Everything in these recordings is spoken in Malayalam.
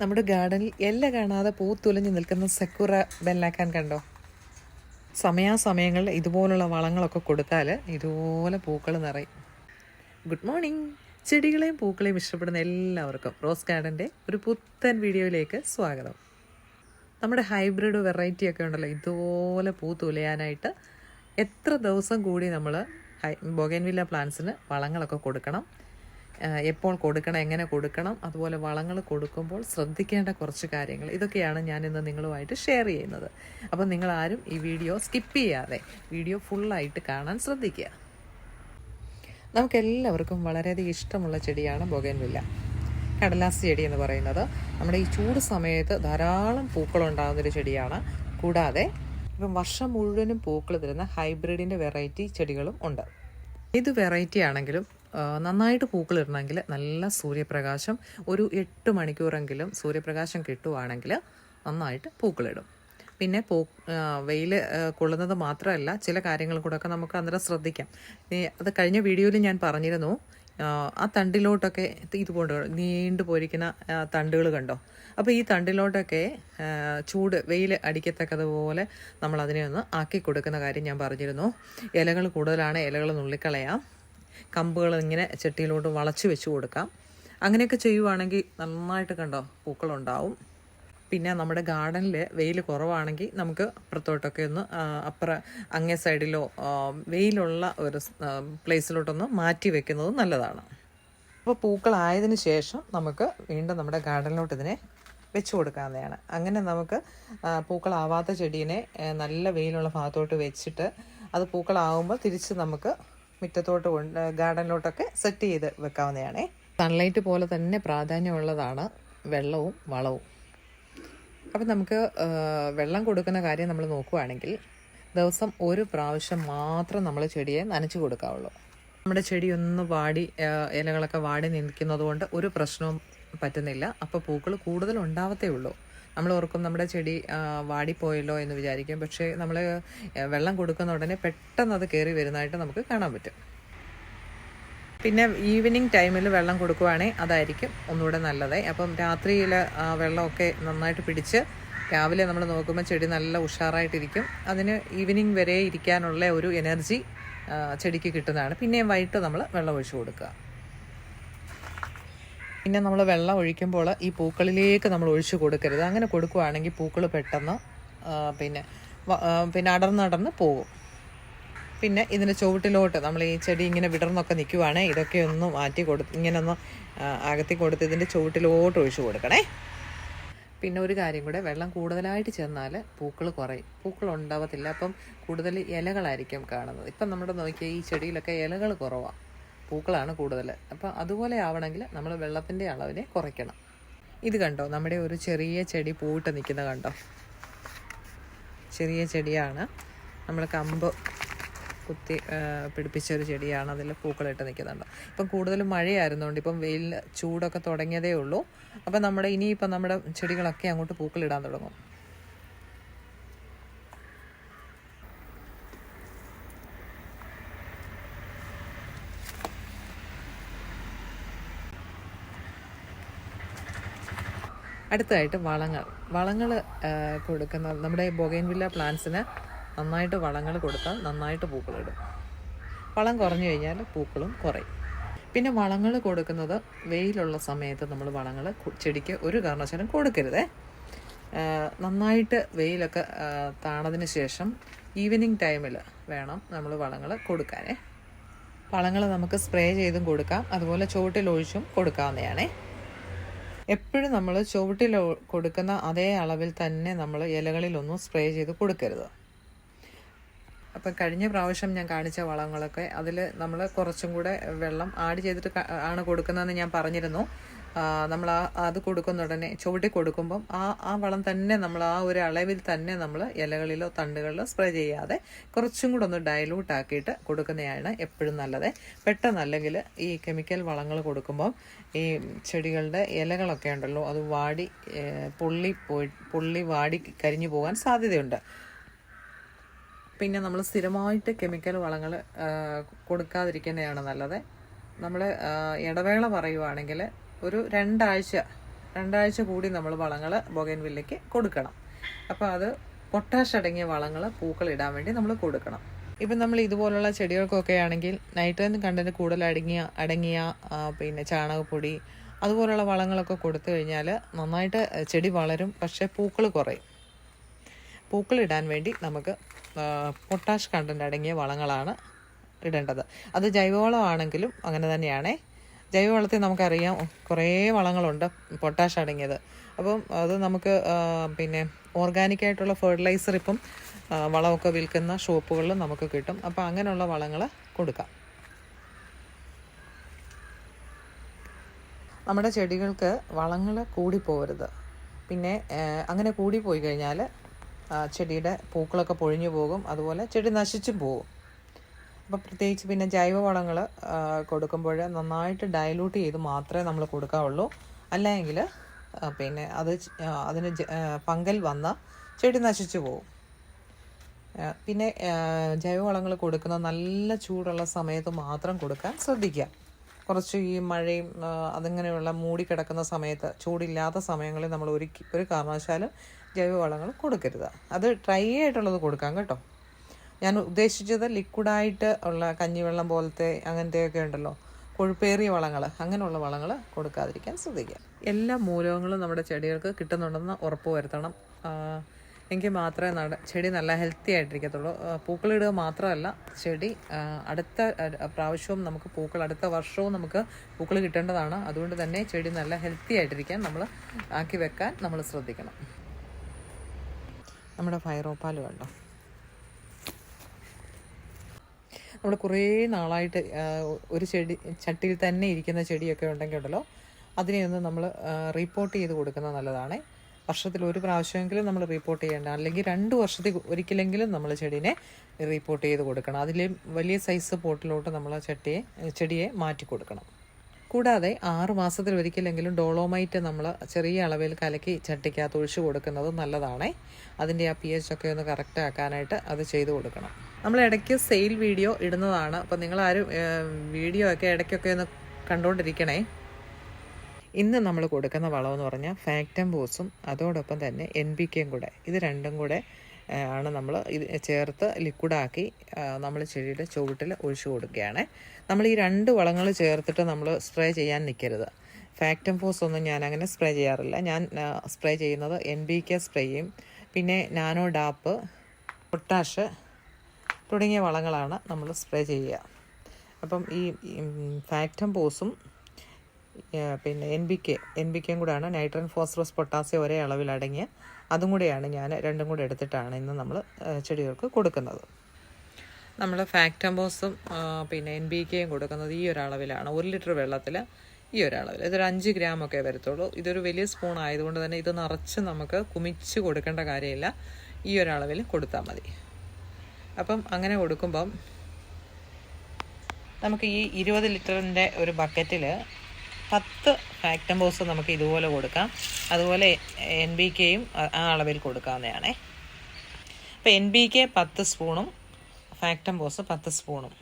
നമ്മുടെ ഗാർഡനിൽ എല്ല കാണാതെ പൂത്തുലഞ്ഞു നിൽക്കുന്ന സെക്കുറ ബെല്ലാക്കാൻ കണ്ടോ? സമയാസമയങ്ങളിൽ ഇതുപോലുള്ള വളങ്ങളൊക്കെ കൊടുത്താൽ ഇതുപോലെ പൂക്കൾ നിറയും. ഗുഡ് മോർണിംഗ് ചെടികളെയും പൂക്കളെയും ഇഷ്ടപ്പെടുന്ന എല്ലാവർക്കും റോസ് ഗാർഡന്റെ ഒരു പുത്തൻ വീഡിയോയിലേക്ക് സ്വാഗതം. നമ്മുടെ ഹൈബ്രിഡ് വെറൈറ്റിയൊക്കെ ഉണ്ടല്ലോ ഇതുപോലെ പൂ തുലയാനായിട്ട് എത്ര ദിവസം കൂടി നമ്മൾ ബൊഗൻവില്ല പ്ലാന്റ്സിന് വളങ്ങളൊക്കെ കൊടുക്കണം. എപ്പോൾ കൊടുക്കണം എങ്ങനെ കൊടുക്കണം അതുപോലെ വളങ്ങൾ കൊടുക്കുമ്പോൾ ശ്രദ്ധിക്കേണ്ട കുറച്ച് കാര്യങ്ങൾ. ഇതൊക്കെയാണ് ഞാൻ ഇന്ന് നിങ്ങളുമായിട്ട് ഷെയർ ചെയ്യുന്നത്. അപ്പം നിങ്ങൾ ആരും ഈ വീഡിയോ സ്കിപ്പ് ചെയ്യാതെ വീഡിയോ ഫുള്ളായിട്ട് കാണാൻ ശ്രദ്ധിക്കുക. നമുക്കെല്ലാവർക്കും വളരെയധികം ഇഷ്ടമുള്ള ചെടിയാണ് ബൊഗൻവില്ല. കടലാസ് ചെടി എന്ന് പറയുന്നത്. നമ്മുടെ ഈ ചൂട് സമയത്ത് ധാരാളം പൂക്കളുണ്ടാകുന്നൊരു ചെടിയാണ്. കൂടാതെ ഇപ്പം വർഷം മുഴുവനും പൂക്കൾ തരുന്ന ഹൈബ്രിഡിന്റെ വെറൈറ്റി ചെടികളും ഉണ്ട്. ഇത് വെറൈറ്റി ആണെങ്കിലും നന്നായിട്ട് പൂക്കളിടണമെങ്കിൽ നല്ല സൂര്യപ്രകാശം ഒരു എട്ട് മണിക്കൂറെങ്കിലും സൂര്യപ്രകാശം കിട്ടുവാണെങ്കിൽ നന്നായിട്ട് പൂക്കളിടും. പിന്നെ പൂ വെയിൽ കൊള്ളുന്നത് മാത്രമല്ല ചില കാര്യങ്ങൾ കൂടെ ഒക്കെ നമുക്ക് അന്നേരം ശ്രദ്ധിക്കാം. അത് കഴിഞ്ഞ വീഡിയോയിൽ ഞാൻ പറഞ്ഞിരുന്നു ആ, തണ്ടിലോട്ടൊക്കെ തണ്ടിലോട്ടൊക്കെ ഇതുകൊണ്ട് നീണ്ടു പോയിരിക്കുന്ന തണ്ടുകൾ കണ്ടോ? അപ്പോൾ ഈ തണ്ടിലോട്ടൊക്കെ ചൂട് വെയിൽ അടിക്കത്തക്കതുപോലെ നമ്മൾ അതിനെ ഒന്ന് ആക്കി കൊടുക്കുന്ന കാര്യം ഞാൻ പറഞ്ഞിരുന്നു. ഇലകൾ കൂടുതലാണ് ഇലകൾ നുള്ളിക്കളയാം. കമ്പുകൾ ഇങ്ങനെ ചട്ടിയിലോട്ട് വളച്ച് വെച്ച് കൊടുക്കാം. അങ്ങനെയൊക്കെ ചെയ്യുവാണെങ്കിൽ നന്നായിട്ട് കണ്ടോ പൂക്കളുണ്ടാവും. പിന്നെ നമ്മുടെ ഗാർഡനിൽ വെയിൽ കുറവാണെങ്കിൽ നമുക്ക് അപ്പുറത്തോട്ടൊക്കെ ഒന്ന് അപ്പുറ അങ്ങേ സൈഡിലോ വെയിലുള്ള ഒരു പ്ലേസിലോട്ടൊന്ന് മാറ്റി വെക്കുന്നത് നല്ലതാണ്. അപ്പോൾ പൂക്കളായതിനു ശേഷം നമുക്ക് വീണ്ടും നമ്മുടെ ഗാർഡനിലോട്ട് ഇതിനെ വെച്ച് കൊടുക്കാവുന്നതാണ്. അങ്ങനെ നമുക്ക് പൂക്കളാവാത്ത ചെടീനെ നല്ല വെയിലുള്ള ഭാഗത്തോട്ട് വെച്ചിട്ട് അത് പൂക്കളാവുമ്പോൾ തിരിച്ച് നമുക്ക് മുറ്റത്തോട്ട് കൊണ്ട് ഗാർഡനിലോട്ടൊക്കെ സെറ്റ് ചെയ്ത് വെക്കാവുന്നതാണേ. സൺലൈറ്റ് പോലെ തന്നെ പ്രാധാന്യമുള്ളതാണ് വെള്ളവും വളവും. അപ്പം നമുക്ക് വെള്ളം കൊടുക്കുന്ന കാര്യം നമ്മൾ നോക്കുവാണെങ്കിൽ ദിവസം ഒരു പ്രാവശ്യം മാത്രം നമ്മൾ ചെടിയെ നനച്ചു കൊടുക്കാവുള്ളൂ. നമ്മുടെ ചെടി ഒന്ന് വാടി ഇലകളൊക്കെ വാടി നിൽക്കുന്നത് കൊണ്ട് ഒരു പ്രശ്നവും പറ്റുന്നില്ല. അപ്പോൾ പൂക്കൾ കൂടുതൽ ഉണ്ടാവത്തേ ഉള്ളൂ. നമ്മൾ ഓർക്കും നമ്മുടെ ചെടി വാടിപ്പോയല്ലോ എന്ന് വിചാരിക്കും. പക്ഷേ നമ്മൾ വെള്ളം കൊടുക്കുന്ന ഉടനെ പെട്ടെന്ന് അത് കയറി വരുന്നതായിട്ട് നമുക്ക് കാണാൻ പറ്റും. പിന്നെ ഈവനിങ് ടൈമിൽ വെള്ളം കൊടുക്കുവാണെങ്കിൽ അതായിരിക്കും ഒന്നുകൂടെ നല്ലത്. അപ്പം രാത്രിയിൽ വെള്ളമൊക്കെ നന്നായിട്ട് പിടിച്ച് രാവിലെ നമ്മൾ നോക്കുമ്പോൾ ചെടി നല്ല ഉഷാറായിട്ടിരിക്കും. അതിന് ഈവനിങ് വരെ ഇരിക്കാനുള്ള ഒരു എനർജി ചെടിക്ക് കിട്ടുന്നതാണ്. പിന്നെയും വൈകിട്ട് നമ്മൾ വെള്ളം ഒഴിച്ചു കൊടുക്കുക. പിന്നെ നമ്മൾ വെള്ളം ഒഴിക്കുമ്പോൾ ഈ പൂക്കളിലേക്ക് നമ്മൾ ഒഴിച്ചു കൊടുക്കരുത്. അങ്ങനെ കൊടുക്കുവാണെങ്കിൽ പൂക്കൾ പെട്ടെന്ന് പിന്നെ പിന്നെ അടർന്നടർന്ന് പോകും. പിന്നെ ഇതിന്റെ ചുവട്ടിലോട്ട് നമ്മൾ ഈ ചെടി ഇങ്ങനെ വിടർന്നൊക്കെ നിൽക്കുവാണേ ഇതൊക്കെ ഒന്ന് മാറ്റി കൊടുത്ത് ഇങ്ങനെ ഒന്ന് അകത്തി കൊടുത്ത് ഇതിന്റെ ചുവട്ടിലോട്ട് ഒഴിച്ചു കൊടുക്കണേ. പിന്നെ ഒരു കാര്യം കൂടെ വെള്ളം കൂടുതലായിട്ട് ചെന്നാൽ പൂക്കൾ കുറയും. പൂക്കൾ ഉണ്ടാവത്തില്ല അപ്പം കൂടുതൽ ഇലകളായിരിക്കും കാണുന്നത്. ഇപ്പം നമ്മുടെ നോക്കിയാൽ ഈ ചെടിയിലൊക്കെ ഇലകൾ കുറവാണ് പൂക്കളാണ് കൂടുതൽ അപ്പോൾ അതുപോലെ ആവണമെങ്കിൽ നമ്മൾ വെള്ളത്തിന്റെ അളവിനെ കുറയ്ക്കണം. ഇത് കണ്ടോ? നമ്മുടെ ഒരു ചെറിയ ചെടി പൂവിട്ട് നിൽക്കുന്ന കണ്ടോ? ചെറിയ ചെടിയാണ്. നമ്മൾ കമ്പ് കുത്തി പിടിപ്പിച്ച ഒരു ചെടിയാണ് അതിൽ പൂക്കളിട്ട് നിൽക്കുന്നുണ്ട്. ഇപ്പം കൂടുതലും മഴയായിരുന്നുകൊണ്ട് ഇപ്പം വെയിൽ ചൂടൊക്കെ തുടങ്ങിയതേ ഉള്ളൂ. അപ്പം നമ്മുടെ ഇനിയിപ്പം നമ്മുടെ ചെടികളൊക്കെ അങ്ങോട്ട് പൂക്കളിടാൻ തുടങ്ങും. അടുത്തതായിട്ട് വളങ്ങൾ. വളങ്ങൾ കൊടുക്കുന്ന നമ്മുടെ ബൊഗൈൻവില്ല പ്ലാന്റ്സിന് നന്നായിട്ട് വളങ്ങൾ കൊടുത്താൽ നന്നായിട്ട് പൂക്കളിടും. വളം കുറഞ്ഞു കഴിഞ്ഞാൽ പൂക്കളും കുറയും. പിന്നെ വളങ്ങൾ കൊടുക്കുന്നത് വെയിലുള്ള സമയത്ത് നമ്മൾ വളങ്ങൾ ചെടിക്ക് ഒരു കാരണവശാലും കൊടുക്കരുതേ. നന്നായിട്ട് വെയിലൊക്കെ താണതിന് ശേഷം ഈവനിങ് ടൈമിൽ വേണം നമ്മൾ വളങ്ങൾ കൊടുക്കാനേ. വളങ്ങൾ നമുക്ക് സ്പ്രേ ചെയ്തും കൊടുക്കാം. അതുപോലെ ചുവട്ടിൽ ഒഴിച്ചും കൊടുക്കാവുന്നതാണേ. എപ്പോഴും നമ്മൾ ചുവട്ടിൽ കൊടുക്കുന്ന അതേ അളവിൽ തന്നെ നമ്മൾ ഇലകളിലൊന്നും സ്പ്രേ ചെയ്ത് കൊടുക്കരുത്. അപ്പം കഴിഞ്ഞ പ്രാവശ്യം ഞാൻ കാണിച്ച വളങ്ങളൊക്കെ അതിൽ നമ്മൾ കുറച്ചും കൂടെ വെള്ളം ആഡ് ചെയ്തിട്ട് ആണ് കൊടുക്കുന്നതെന്ന് ഞാൻ പറഞ്ഞിരുന്നു. നമ്മൾ ആ അത് കൊടുക്കുന്ന ഉടനെ ചുവട്ടി കൊടുക്കുമ്പം ആ ആ വളം തന്നെ നമ്മൾ ആ ഒരു അളവിൽ തന്നെ നമ്മൾ ഇലകളിലോ തണ്ടുകളിലോ സ്പ്രേ ചെയ്യാതെ കുറച്ചും കൂടെ ഒന്ന് ഡയലൂട്ട് ആക്കിയിട്ട് കൊടുക്കുന്നതാണ് എപ്പോഴും നല്ലത്. പെട്ടെന്ന് അല്ലെങ്കിൽ ഈ കെമിക്കൽ വളങ്ങൾ കൊടുക്കുമ്പം ഈ ചെടികളുടെ ഇലകളൊക്കെ ഉണ്ടല്ലോ അത് വാടി പൊള്ളി പോയി പൊള്ളി വാടി കരിഞ്ഞു പോകാൻ സാധ്യതയുണ്ട്. പിന്നെ നമ്മൾ സ്ഥിരമായിട്ട് കെമിക്കൽ വളങ്ങൾ കൊടുക്കാതിരിക്കുന്നതാണ് നല്ലത്. നമ്മൾ ഇടവേള പറയുവാണെങ്കിൽ ഒരു രണ്ടാഴ്ച രണ്ടാഴ്ച കൂടി നമ്മൾ വളങ്ങൾ ബൊഗൈൻവില്ലയ്ക്ക് കൊടുക്കണം. അപ്പോൾ അത് പൊട്ടാഷ് അടങ്ങിയ വളങ്ങൾ പൂക്കൾ ഇടാൻ വേണ്ടി നമ്മൾ കൊടുക്കണം. ഇപ്പം നമ്മൾ ഇതുപോലുള്ള ചെടികൾക്കൊക്കെ ആണെങ്കിൽ നൈട്രജൻ കണ്ടന്റ് കൂടുതൽ അടങ്ങിയ അടങ്ങിയ പിന്നെ ചാണകപ്പൊടി അതുപോലുള്ള വളങ്ങളൊക്കെ കൊടുത്തു കഴിഞ്ഞാൽ നന്നായിട്ട് ചെടി വളരും പക്ഷേ പൂക്കൾ കുറയും. പൂക്കൾ ഇടാൻ വേണ്ടി നമുക്ക് പൊട്ടാഷ് കണ്ടന്റ് അടങ്ങിയ വളങ്ങളാണ് ഇടേണ്ടത്. അത് ജൈവവളമാണെങ്കിലും അങ്ങനെ തന്നെയാണേ. ജൈവവളത്തിൽ നമുക്കറിയാം കുറേ വളങ്ങളുണ്ട് പൊട്ടാഷ് അടങ്ങിയത്. അപ്പം അത് നമുക്ക് പിന്നെ ഓർഗാനിക്കായിട്ടുള്ള ഫെർട്ടിലൈസർ ഇപ്പം വളമൊക്കെ വിൽക്കുന്ന ഷോപ്പുകളിൽ നമുക്ക് കിട്ടും. അപ്പോൾ അങ്ങനെയുള്ള വളങ്ങൾ കൊടുക്കാം. നമ്മുടെ ചെടികൾക്ക് വളങ്ങൾ കൂടിപ്പോകരുത് പിന്നെ അങ്ങനെ കൂടിപ്പോയി കഴിഞ്ഞാൽ ചെടിയുടെ പൂക്കളൊക്കെ പൊഴിഞ്ഞു പോകും. അതുപോലെ ചെടി നശിച്ചും പോകും. അപ്പോൾ പ്രത്യേകിച്ച് പിന്നെ ജൈവവളങ്ങൾ കൊടുക്കുമ്പോൾ നന്നായിട്ട് ഡയലൂട്ട് ചെയ്ത് മാത്രമേ നമ്മൾ കൊടുക്കാവുള്ളൂ. അല്ലെങ്കിൽ പിന്നെ അത് അതിന് ഫംഗൽ വന്ന ചെടി നശിച്ചു പോകും പിന്നെ ജൈവവളങ്ങൾ കൊടുക്കുന്ന നല്ല ചൂടുള്ള സമയത്ത് മാത്രം കൊടുക്കാൻ ശ്രദ്ധിക്കുക. കുറച്ച് ഈ മഴയും അതിങ്ങനെയുള്ള മൂടിക്കിടക്കുന്ന സമയത്ത് ചൂടില്ലാത്ത സമയങ്ങളിൽ നമ്മൾ ഒരു ഒരു കാരണവശാലും ജൈവവളങ്ങൾ കൊടുക്കരുത്. അത് ട്രൈ ആയിട്ടുള്ളത് കൊടുക്കാം കേട്ടോ. ഞാൻ ഉദ്ദേശിച്ചത് ലിക്വിഡായിട്ട് ഉള്ള കഞ്ഞിവെള്ളം പോലത്തെ അങ്ങനത്തെയൊക്കെ ഉണ്ടല്ലോ. കൊഴുപ്പേറിയ വളങ്ങൾ അങ്ങനെയുള്ള വളങ്ങൾ കൊടുക്കാതിരിക്കാൻ ശ്രദ്ധിക്കുക. എല്ലാ മൂലകങ്ങളും നമ്മുടെ ചെടികൾക്ക് കിട്ടുന്നുണ്ടെന്ന് ഉറപ്പ് വരുത്തണം. എങ്കിൽ മാത്രമേ നട ചെടി നല്ല ഹെൽത്തി ആയിട്ടിരിക്കത്തുള്ളൂ. പൂക്കളിടുക മാത്രമല്ല ചെടി അടുത്ത പ്രാവശ്യവും നമുക്ക് പൂക്കൾ അടുത്ത വർഷവും നമുക്ക് പൂക്കൾ കിട്ടേണ്ടതാണ്. അതുകൊണ്ട് തന്നെ ചെടി നല്ല ഹെൽത്തി ആയിട്ടിരിക്കാൻ നമ്മൾ ആക്കി വെക്കാൻ നമ്മൾ ശ്രദ്ധിക്കണം. നമ്മുടെ ഫയറോപ്പാൽ കണ്ടോ? നമ്മൾ കുറേ നാളായിട്ട് ഒരു ചെടി ചട്ടിയിൽ തന്നെ ഇരിക്കുന്ന ചെടിയൊക്കെ ഉണ്ടെങ്കിൽ ഉണ്ടല്ലോ അതിനെ ഒന്ന് നമ്മൾ റിപ്പോർട്ട് ചെയ്ത് കൊടുക്കുന്നത് നല്ലതാണ്. വർഷത്തിൽ ഒരു പ്രാവശ്യമെങ്കിലും നമ്മൾ റിപ്പോർട്ട് ചെയ്യേണ്ട അല്ലെങ്കിൽ രണ്ട് വർഷത്തിൽ ഒരിക്കലെങ്കിലും നമ്മൾ ചെടീനെ റിപ്പോർട്ട് ചെയ്ത് കൊടുക്കണം. അതിൽ വലിയ സൈസ് പോട്ടിലോട്ട് നമ്മൾ ചട്ടിയെ ചെടിയെ മാറ്റി കൊടുക്കണം. കൂടാതെ ആറ് മാസത്തിൽ ഒരിക്കലെങ്കിലും ഡോളോമൈറ്റ് നമ്മൾ ചെറിയ അളവിൽ കലക്കി ചട്ടിക്കകത്ത് ഒഴിച്ചു കൊടുക്കുന്നത് നല്ലതാണേ. അതിന്റെ ആ പി എച്ച് ഒക്കെ ഒന്ന് കറക്റ്റ് ആക്കാനായിട്ട് അത് ചെയ്തു കൊടുക്കണം. നമ്മൾ ഇടയ്ക്ക് സെയിൽ വീഡിയോ ഇടുന്നതാണ്. അപ്പം നിങ്ങളാരും വീഡിയോ ഒക്കെ ഇടയ്ക്കൊക്കെ ഒന്ന് കണ്ടുകൊണ്ടിരിക്കണേ ഇന്ന് നമ്മൾ കൊടുക്കുന്ന വളമെന്ന് പറഞ്ഞാൽ ഫാക്ടം ബോസും അതോടൊപ്പം തന്നെ എൻ ബി കെയും കൂടെ. ഇത് രണ്ടും കൂടെ ആണ് നമ്മൾ ഇത് ചേർത്ത് ലിക്വിഡാക്കി നമ്മൾ ചെടിയുടെ ചുവട്ടിൽ ഒഴിച്ചു കൊടുക്കുകയാണ്. നമ്മൾ ഈ രണ്ട് വളങ്ങൾ ചേർത്തിട്ട് നമ്മൾ സ്പ്രേ ചെയ്യാൻ നിൽക്കരുത്. ഫാക്ടം ഫോസ് ഒന്നും ഞാൻ അങ്ങനെ സ്പ്രേ ചെയ്യാറില്ല. ഞാൻ സ്പ്രേ ചെയ്യുന്നത് എൻ ബി കെ സ്പ്രേയും പിന്നെ നാനോ ഡാപ്പ് പൊട്ടാഷ് തുടങ്ങിയ വളങ്ങളാണ് നമ്മൾ സ്പ്രേ ചെയ്യുക. അപ്പം ഈ ഫാക്ടം പോസും പിന്നെ N B K N B കെയും കൂടെയാണ്. നൈട്രൻ ഫോസ്ഫറസ് പൊട്ടാസ്യം ഒരേ അളവിൽ അടങ്ങിയ അതും കൂടെയാണ് ഞാൻ രണ്ടും കൂടെ എടുത്തിട്ടാണ് ഇന്ന് നമ്മൾ ചെടികൾക്ക് കൊടുക്കുന്നത്. നമ്മൾ ഫാക്ടംബോസും പിന്നെ എൻ ബി കെയും കൊടുക്കുന്നത് ഈ ഒരളവിലാണ് ഒരു ലിറ്റർ വെള്ളത്തിൽ ഈ ഒരളവിൽ ഇതൊരു അഞ്ച് ഗ്രാം ഒക്കെ വരത്തുള്ളൂ. ഇതൊരു വലിയ സ്പൂൺ ആയതുകൊണ്ട് തന്നെ ഇത് നിറച്ച് നമുക്ക് കുമിച്ച് കൊടുക്കേണ്ട കാര്യമില്ല. ഈ ഒരളവിൽ കൊടുത്താൽ മതി. അപ്പം അങ്ങനെ കൊടുക്കുമ്പം നമുക്ക് ഈ ഇരുപത് ലിറ്ററിന്റെ ഒരു ബക്കറ്റിൽ പത്ത് ഫാക്ടംബോസ് നമുക്ക് ഇതുപോലെ കൊടുക്കാം. അതുപോലെ എൻ ബി കെയും ആ അളവിൽ കൊടുക്കാവുന്നതാണേ. അപ്പോൾ എൻ ബി കെ പത്ത് സ്പൂണും ഫാക്ടംബോസ് പത്ത് സ്പൂണും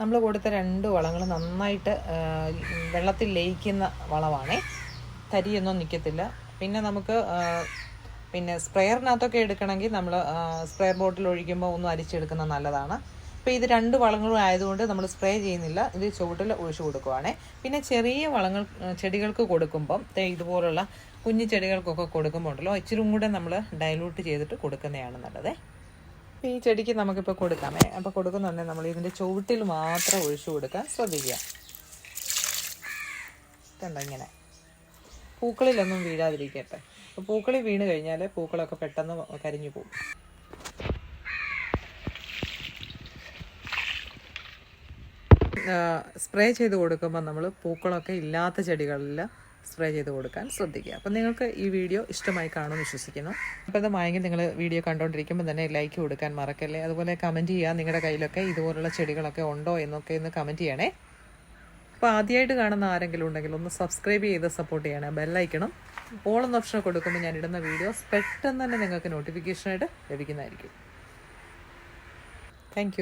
നമ്മൾ കൊടുത്ത രണ്ട് വളങ്ങൾ നന്നായിട്ട് വെള്ളത്തിൽ ലയിക്കുന്ന വളമാണേ തരിയൊന്നും നിൽക്കത്തില്ല പിന്നെ നമുക്ക് പിന്നെ സ്പ്രെയറിനകത്തൊക്കെ എടുക്കണമെങ്കിൽ നമ്മൾ സ്പ്രെയർ ബോട്ടിൽ ഒഴിക്കുമ്പോൾ ഒന്നും അരിച്ചെടുക്കുന്നത് നല്ലതാണ്. അപ്പോൾ ഇത് രണ്ട് വളങ്ങളും ആയതുകൊണ്ട് നമ്മൾ സ്പ്രേ ചെയ്യുന്നില്ല. ഇത് ചുവട്ടിൽ ഒഴിച്ചു കൊടുക്കുവാണ്. പിന്നെ ചെറിയ വളങ്ങൾ ചെടികൾക്ക് കൊടുക്കുമ്പം ഇതുപോലുള്ള കുഞ്ഞു ചെടികൾക്കൊക്കെ കൊടുക്കുമ്പോൾ ഉണ്ടല്ലോ ഇച്ചിരി കൂടെ നമ്മൾ ഡൈലൂട്ട് ചെയ്തിട്ട് കൊടുക്കുന്നതാണ് നല്ലത്. ഈ ചെടിക്ക് നമുക്കിപ്പോൾ കൊടുക്കാമേ അപ്പോൾ കൊടുക്കുന്നുണ്ടെങ്കിൽ നമ്മൾ ഇതിന്റെ ചുവട്ടിൽ മാത്രം ഒഴിച്ചു കൊടുക്കാൻ ശ്രദ്ധിക്കുക. ഇങ്ങനെ? പൂക്കളിലൊന്നും വീഴാതിരിക്കട്ടെ. പൂക്കളിൽ വീണ് കഴിഞ്ഞാൽ പൂക്കളൊക്കെ പെട്ടെന്ന് കരിഞ്ഞു പോകും. സ്പ്രേ ചെയ്ത് കൊടുക്കുമ്പോൾ നമ്മൾ പൂക്കളൊക്കെ ഇല്ലാത്ത ചെടികളിൽ സ്പ്രേ ചെയ്ത് കൊടുക്കാൻ ശ്രദ്ധിക്കുക. അപ്പം നിങ്ങൾക്ക് ഈ വീഡിയോ ഇഷ്ടമായി കാണുമെന്ന് വിശ്വസിക്കുന്നു. അപ്പോൾ ഇത് വാങ്ങി നിങ്ങൾ വീഡിയോ കണ്ടുകൊണ്ടിരിക്കുമ്പോൾ തന്നെ ലൈക്ക് കൊടുക്കാൻ മറക്കല്ലേ? അതുപോലെ കമന്റ് ചെയ്യുക നിങ്ങളുടെ കയ്യിലൊക്കെ ഇതുപോലുള്ള ചെടികളൊക്കെ ഉണ്ടോ എന്നൊക്കെ ഒന്ന് കമന്റ് ചെയ്യണേ. അപ്പോൾ ആദ്യമായിട്ട് കാണുന്ന ആരെങ്കിലും ഉണ്ടെങ്കിൽ ഒന്ന് സബ്സ്ക്രൈബ് ചെയ്ത് സപ്പോർട്ട് ചെയ്യണേ. ബെല്ലൈക്കണം ഓൾ ഓപ്ഷൻ കൊടുക്കുമ്പോൾ ഞാൻ ഇടുന്ന വീഡിയോസ് പെട്ടെന്ന് തന്നെ നിങ്ങൾക്ക് നോട്ടിഫിക്കേഷനായിട്ട് ലഭിക്കുന്നതായിരിക്കും. താങ്ക്